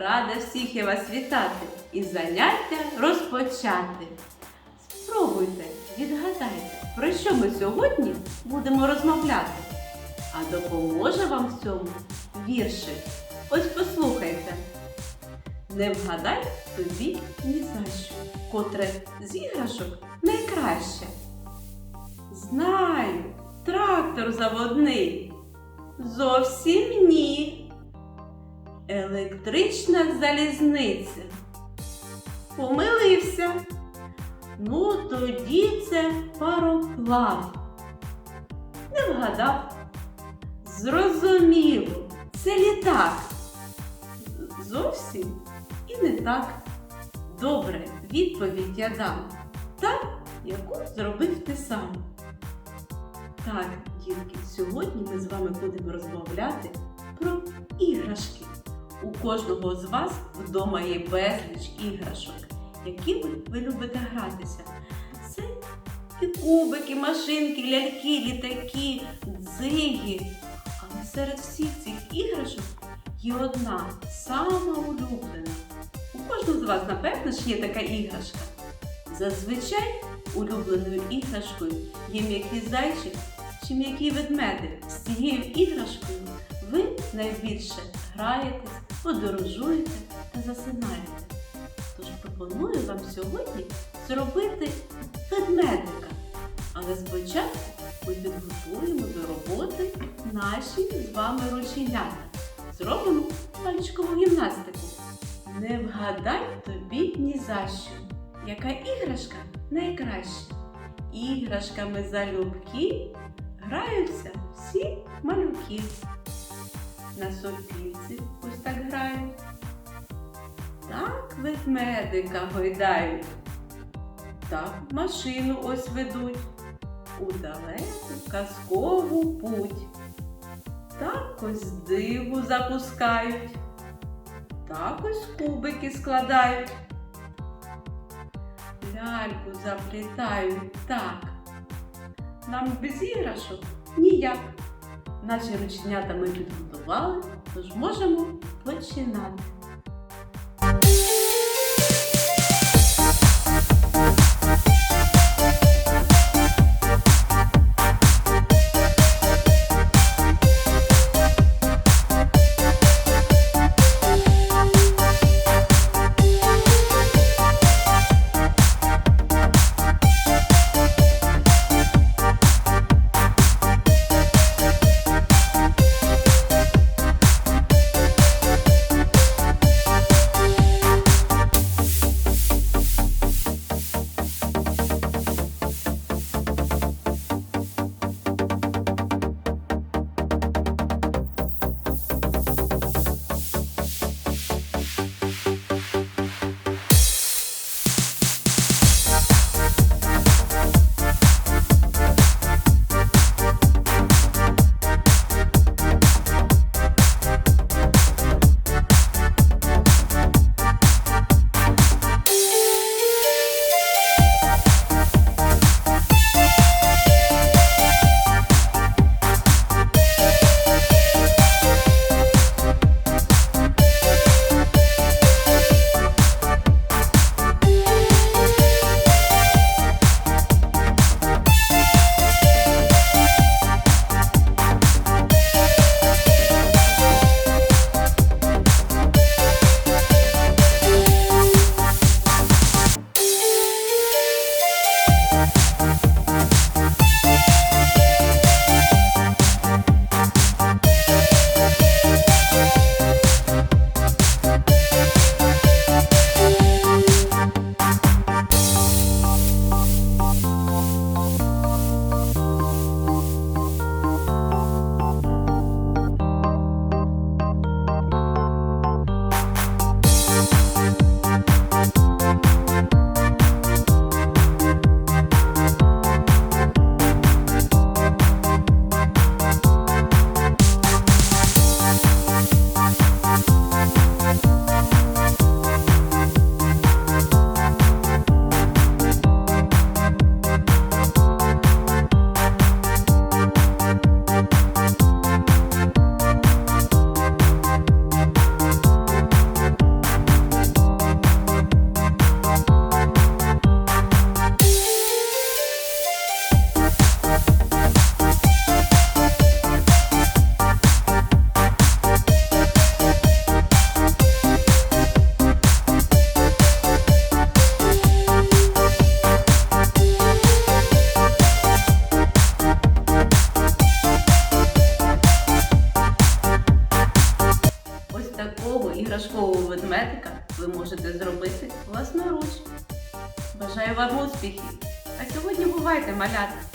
Рада всіх я вас вітати і заняття розпочати. Спробуйте, відгадайте, про що ми сьогодні будемо розмовляти. А допоможе вам в цьому віршик. Ось послухайте. Не вгадай тобі ні за що, котре з іграшок найкраще. Знаю, трактор заводний. Зовсім ні. Електрична залізниця. Помилився. Ну, тоді це пароплав. Не вгадав. Зрозуміло, це літак. Зовсім і не так. Добре, відповідь я дам. Та, яку зробив ти сам. Так, дітки, сьогодні ми з вами будемо розмовляти про іграшки. У кожного з вас вдома є безліч іграшок, якими ви любите гратися. Це і кубики, машинки, ляльки, літаки, дзиги. Але серед всіх цих іграшок є одна сама улюблена. У кожного з вас, напевно, ж є така іграшка. Зазвичай улюбленою іграшкою є м'який зайчик чи м'який ведмедик. З цією іграшкою ви найбільше граєтесь, подорожуєте та засинаєте. Тож пропоную вам сьогодні зробити ведмедика. Але спочатку ми підготуємо до роботи наші з вами рученята. Зробимо пальчикову гімнастику. Не вгадай тобі ні за що. Яка іграшка найкраща? Іграшками залюбки граються всі малюки. На сопілці ось так грають. Так ведмедика гойдають. Так машину ось ведуть. У далеку казкову путь. Так ось диву запускають. Так ось кубики складають. Ляльку заплітають так. Нам без іграшок ніяк. Наші рученята ми підготували, тож можемо починати. Бажаю вам успіхів! А сьогодні бувайте, малята!